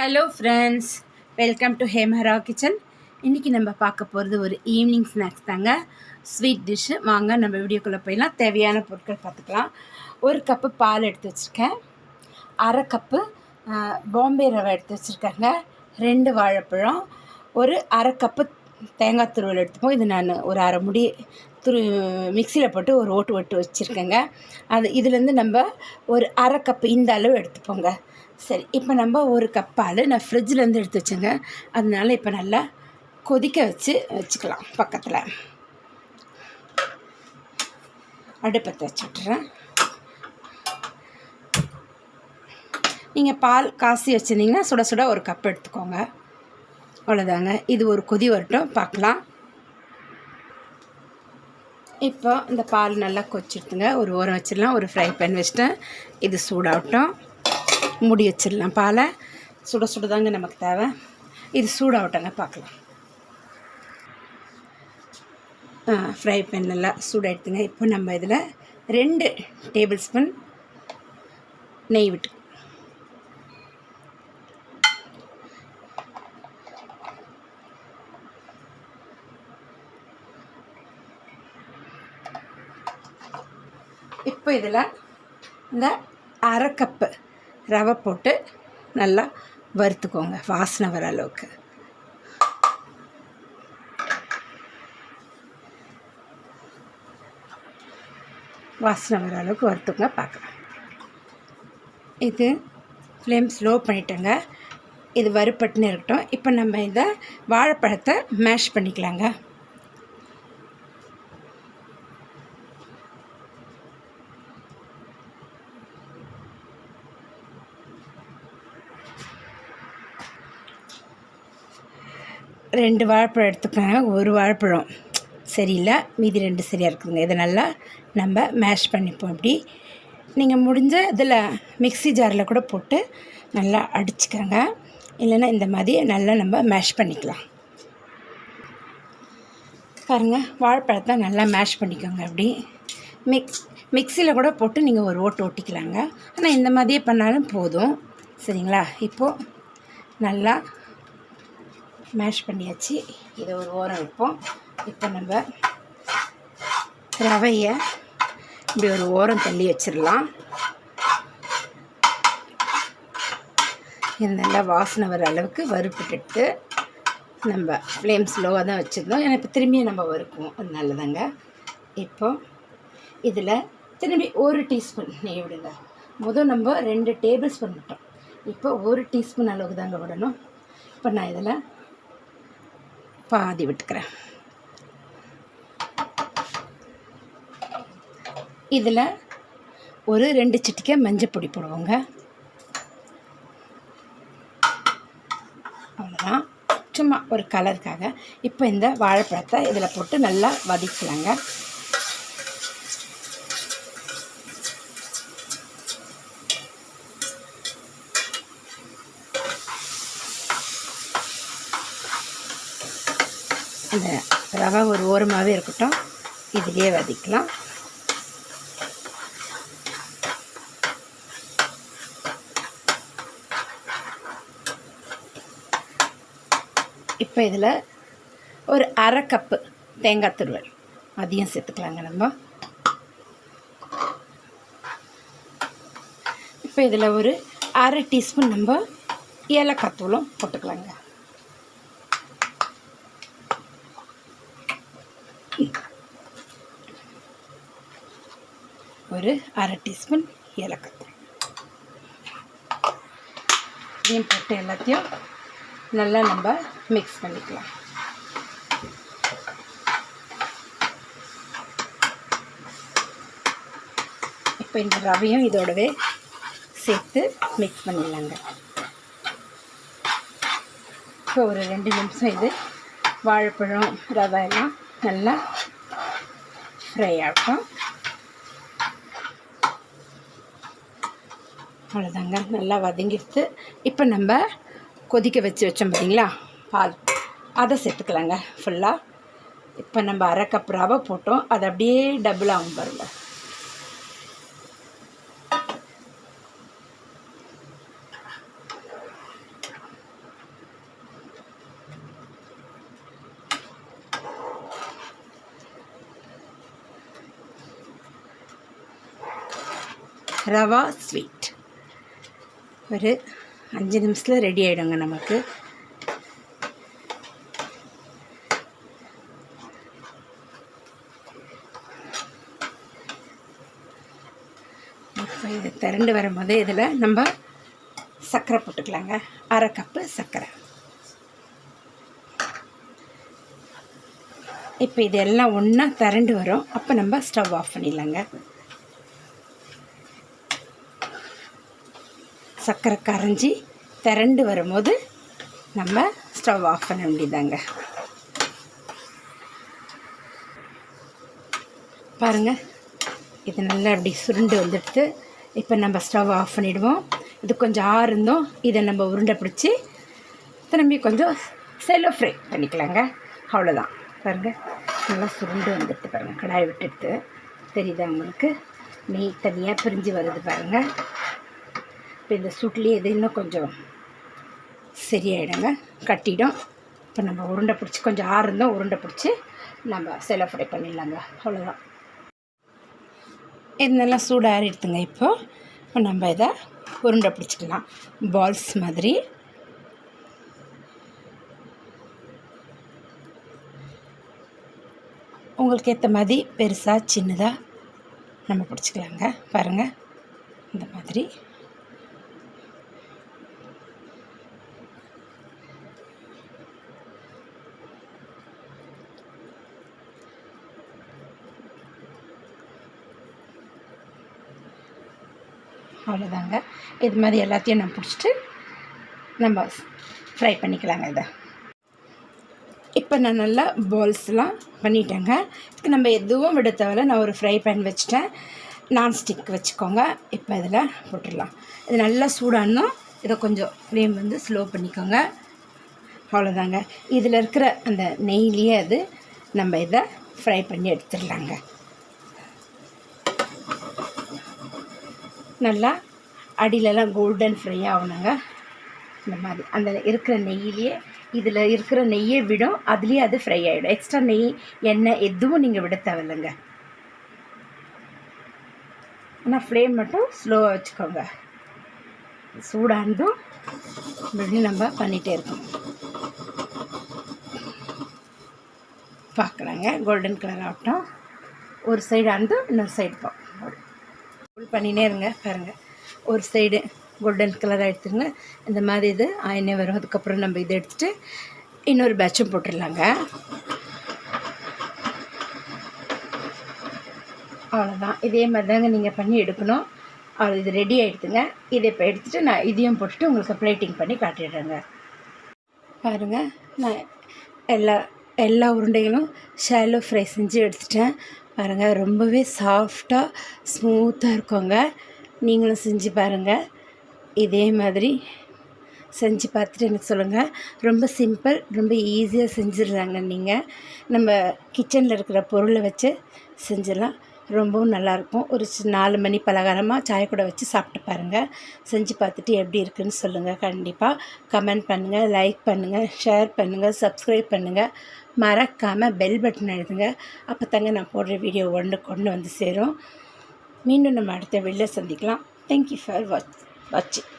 Hello friends welcome to Hemara kitchen இன்றைக்கி நம்ம பார்க்க போகிறது ஒரு ஈவினிங் ஸ்நாக்ஸ் தாங்க. ஸ்வீட் டிஷ்ஷு வாங்க நம்ம வீடியோக்குள்ளே போயிடலாம். தேவையான பொருட்கள் பார்த்துக்கலாம். ஒரு கப்பு பால் எடுத்து வச்சுருக்கேன். அரை கப்பு பாம்பே ரவை எடுத்து வச்சுருக்கேங்க. ரெண்டு வாழைப்பழம். ஒரு அரை கப்பு தேங்காய் துருவல் எடுத்துப்போம். இது நான் ஒரு அரை முடி துரு மிக்சியில் போட்டு ஒரு ஓட்டு ஓட்டு வச்சுருக்கேங்க. அது இதுலேருந்து நம்ம ஒரு அரை கப்பு இந்த அளவு எடுத்துப்போங்க. சரி இப்போ நம்ம ஒரு கப் பால் நான் ஃப்ரிட்ஜிலேருந்து எடுத்து வச்சேங்க. அதனால் இப்போ நல்லா கொதிக்க வச்சு வச்சுக்கலாம் பக்கத்தில். அடுப்பத்தை வச்சு விட்டுறேன் நீங்கள் பால் காசி வச்சுருந்தீங்கன்னா சுட சுட ஒரு கப் எடுத்துக்கோங்க. அவ்வளோதாங்க இது ஒரு கொதி வரட்டும். பார்க்கலாம். இப்போ இந்த பால் நல்லா கொச்சிடுத்துங்க ஒரு ஓரம் வச்சிடலாம். ஒரு ஃப்ரை பேன் வச்சுட்டேன். இது சூடாகட்டும். முடி வச்சிடலாம் பாலை. சுட சுட தாங்க நமக்கு தேவை. இது சூடாகட்டங்க. பார்க்கலாம். ஃப்ரை பேன் நல்லா சூடாகிடுதுங்க இப்போ நம்ம இதில் ரெண்டு டேபிள் ஸ்பூன் நெய் விட்டு இப்போ இதில் இந்த அரை கப்பு ரவை போட்டு நல்லா வறுத்துக்கோங்க வாசனை வர அளவுக்கு. வாசனை வர அளவுக்கு வறுத்துக்கோங்க பார்க்கலாம். இது ஃப்ளேம் ஸ்லோ பண்ணிட்டேங்க. இது வறுப்பட்டுன்னு இருக்கட்டும். இப்போ நம்ம இதை வாழைப்பழத்தை மேஷ் பண்ணிக்கலாங்க. ரெண்டு வாழைப்பழம் எடுத்துக்கோங்க ஒரு வாழைப்பழம். சரியில்லை மீதி ரெண்டு சரியாக இருக்குதுங்க. இதை நல்லா நம்ம மேஷ் பண்ணிப்போம் இப்படி நீங்கள் முடிஞ்ச இதில் மிக்ஸி ஜாரில் கூட போட்டு நல்லா அடிச்சுக்கோங்க. இல்லைன்னா இந்த மாதிரி நல்லா நம்ம மேஷ் பண்ணிக்கலாம். பாருங்கள் வாழைப்பழத்தை நல்லா மேஷ் பண்ணிக்கோங்க அப்படி. மிக்ஸ் மிக்சியில் கூட போட்டு நீங்கள் ஒரு ஓட்டு ஓட்டிக்கலாங்க. ஆனால் இந்த மாதிரியே பண்ணாலும் போதும். சரிங்களா? இப்போது நல்லா மேஷ் பண்ணியாச்சு. இதை ஒரு ஓரம் வைப்போம் இப்போ நம்ம ரவையை இப்படி ஒரு ஓரம் தள்ளி வச்சிடலாம். இது நல்லா வாசனை வர அளவுக்கு வறுப்புட்டு நம்ம ஃப்ளேம் ஸ்லோவாக தான் வச்சுருந்தோம். ஏன்னா இப்போ திரும்பியும் நம்ம வறுக்குவோம். அது நல்லதாங்க இப்போ இதில் திரும்பி ஒரு டீஸ்பூன் நெய் விடுங்க. முதல் நம்ம ரெண்டு டேபிள் ஸ்பூன் விட்டோம் இப்போ ஒரு டீஸ்பூன் அளவுக்கு தாங்க விடணும். இப்போ நான் இதில் பாதி விட்டுக்கிறேன். இதில் ஒரு ரெண்டு சிட்டிக்கை மஞ்சள் பொடி போடுவோங்க. அவ்வளோதான் சும்மா ஒரு கலருக்காக. இப்போ இந்த வாழைப்பழத்தை இதில் போட்டு நல்லா வதக்கலாங்க. அந்த ரவை ஒரு ஓரமாகவே இருக்கட்டும். இதுலேயே வதக்கலாம். இப்போ இதில் ஒரு அரை கப்பு தேங்காய் துருவல். அதையும் சேர்த்துக்கலாங்க நம்ம. இப்போ இதில் ஒரு அரை டீஸ்பூன் நம்ம ஏலக்காய் தூளும் போட்டுக்கலாங்க. ஒரு அரை டீஸ்பூன் ஏலக்காய் இதையும் போட்டு எல்லாத்தையும் நல்லா நம்ம மிக்ஸ் பண்ணிக்கலாம். இப்போ இந்த ரவையும் இதோடவே சேர்த்து மிக்ஸ் பண்ணிடலாங்க. இப்போ ஒரு ரெண்டு நிமிஷம் இது வாழைப்பழம் ரவை எல்லாம் நல்லா ஃப்ரை ஆகும் அவ்வளோதாங்க நல்லா வதங்கிடுத்து இப்போ நம்ம கொதிக்க வச்சு வச்சோம் பார்த்தீங்களா பால். அதை சேர்த்துக்கலாங்க ஃபுல்லாக இப்போ நம்ம அரை கப் ரவை போட்டோம். அது அப்படியே டபுளாகவும் ஆகும் பாருங்க. ரவா ஸ்வீட். ஒரு அஞ்சு நிமிஷத்தில் ரெடி ஆகிடுங்க நமக்கு. இப்போ இது திரண்டு வரும்போது இதில் நம்ம சர்க்கரை போட்டுக்கலாங்க. அரை கப்பு சர்க்கரை. இப்போ இதெல்லாம் ஒன்றா திரண்டு வரும். அப்போ நம்ம ஸ்டவ் ஆஃப் பண்ணிடலாங்க. சர்க்கரை கரைஞ்சி திரண்டு வரும்போது நம்ம ஸ்டவ் ஆஃப் பண்ண வேண்டியதாங்க. பாருங்கள் இது நல்லா அப்படி சுருண்டு வந்துடுது. இப்போ நம்ம ஸ்டவ் ஆஃப் பண்ணிவிடுவோம் இது கொஞ்சம் ஆறுந்தோம். இதை நம்ம உருண்டை பிடிச்சி திரும்பி கொஞ்சம் செல்லோ ஃப்ரை பண்ணிக்கலாங்க. அவ்வளோதான் பாருங்கள் நல்லா சுருண்டு வந்துடுத்து பாருங்கள் கடாய் விட்டுடுத்து தெரியுதா உங்களுக்கு? நெய் தனியாக பிரிஞ்சு வருது பாருங்கள் இப்போ இந்த சூட்லேயே இது இன்னும் கொஞ்சம் சரியாயிடுங்க. கட்டிடும் இப்போ நம்ம உருண்டை பிடிச்சி கொஞ்சம் ஆறுந்தோம் உருண்டை பிடிச்சி நம்ம செல்லோ ஃப்ரை பண்ணிடலாங்க. அவ்வளோதான். இதெல்லாம் சூடாக எடுத்துங்க இப்போது இப்போ நம்ம இதை உருண்டை பிடிச்சிக்கலாம். பால்ஸ் மாதிரி. உங்களுக்கு ஏற்ற மாதிரி பெருசாக சின்னதாக நம்ம பிடிச்சிக்கலாங்க. பாருங்கள் இந்த மாதிரி. அவ்வளோதாங்க. இது மாதிரி எல்லாத்தையும் நான் பிடிச்சிட்டு நம்ம ஃப்ரை பண்ணிக்கலாங்க இதை. இப்போ நான் நல்லா பால்ஸ்லாம் பண்ணிட்டேங்க. இதுக்கு நம்ம எதுவும் விட தேவையில்ல. நான் ஒரு ஃப்ரை பேன் வச்சுட்டேன். நான்ஸ்டிக் வச்சுக்கோங்க. இப்போ இதில் போட்டுடலாம். இது நல்லா சூடானதும் இதை கொஞ்சம் ஃப்ளேம் வந்து ஸ்லோ பண்ணிக்கோங்க. அவ்வளோதாங்க. இதில் இருக்கிற அந்த நெய்லேயே அது நம்ம இதை ஃப்ரை பண்ணி எடுத்துடலாங்க. நல்லா அடியிலலாம் கோல்டன் ஃப்ரை ஆகணுங்க இந்த மாதிரி. அந்த இருக்கிற நெய்யிலேயே இதில் இருக்கிற நெய்யை விடும் அதுலேயே அது ஃப்ரை ஆகிடும் எக்ஸ்ட்ரா நெய் எண்ணெய் எதுவும் நீங்கள் விட தேவையில்லைங்க. ஆனால் ஃப்ளேம் மட்டும் ஸ்லோவாக வச்சுக்கோங்க. சூடானதும் இப்படி நம்ம பண்ணிகிட்டே இருக்கோம் பார்க்கலாங்க. கோல்டன் கலர் ஆகட்டும். ஒரு சைடு ஆனதும் இன்னொரு சைடு போ. பண்ணினே இருங்க பாருங்கள் ஒரு சைடு கோல்டன் கலர் எடுத்துருங்க. இந்த மாதிரி இது ஆயினே வரும். அதுக்கப்புறம் நம்ம இதை எடுத்துகிட்டு இன்னொரு பேட்சும் போட்டுடலாங்க. அவ்வளோதான் இதே மாதிரி தாங்க நீங்கள் பண்ணி எடுக்கணும். அவ்வளோ இது ரெடி ஆகிடுதுங்க இதை இப்போ எடுத்துகிட்டு நான் இதையும் போட்டுட்டு உங்களுக்கு ப்ளேட்டிங் பண்ணி காட்டிடுறேங்க. பாருங்கள் நான் எல்லா எல்லா உருண்டைகளும் ஷாலோ ஃப்ரை செஞ்சு எடுத்துட்டேன். பாருங்கள் ரொம்பவே சாஃப்டாக ஸ்மூத்தாக இருக்குங்க. நீங்களும் செஞ்சு பாருங்கள் இதே மாதிரி செஞ்சு பார்த்துட்டு எனக்கு சொல்லுங்கள் ரொம்ப சிம்பிள் ரொம்ப ஈஸியாக செஞ்சிடுறாங்க நீங்கள் நம்ம கிச்சனில் இருக்கிற பொருளை வச்சு செஞ்சிடலாம். ரொம்பவும் நல்லாயிருக்கும். ஒரு நாலு மணி பலகாரமாக சாய கூட வச்சு சாப்பிட்டு பாருங்கள் செஞ்சு பார்த்துட்டு எப்படி இருக்குன்னு சொல்லுங்கள் கண்டிப்பாக கமெண்ட் பண்ணுங்கள் லைக் பண்ணுங்கள் ஷேர் பண்ணுங்கள் சப்ஸ்கிரைப் பண்ணுங்கள் மறக்காமல் பெல் பட்டன் எழுதுங்க அப்போ தாங்க நான் போடுற வீடியோ ஒன்று கொண்டு வந்து சேரும். மீண்டும் நம்ம அடுத்த வெளில சந்திக்கலாம். தேங்க்யூ ஃபார் வாட்ச் வாட்சிங்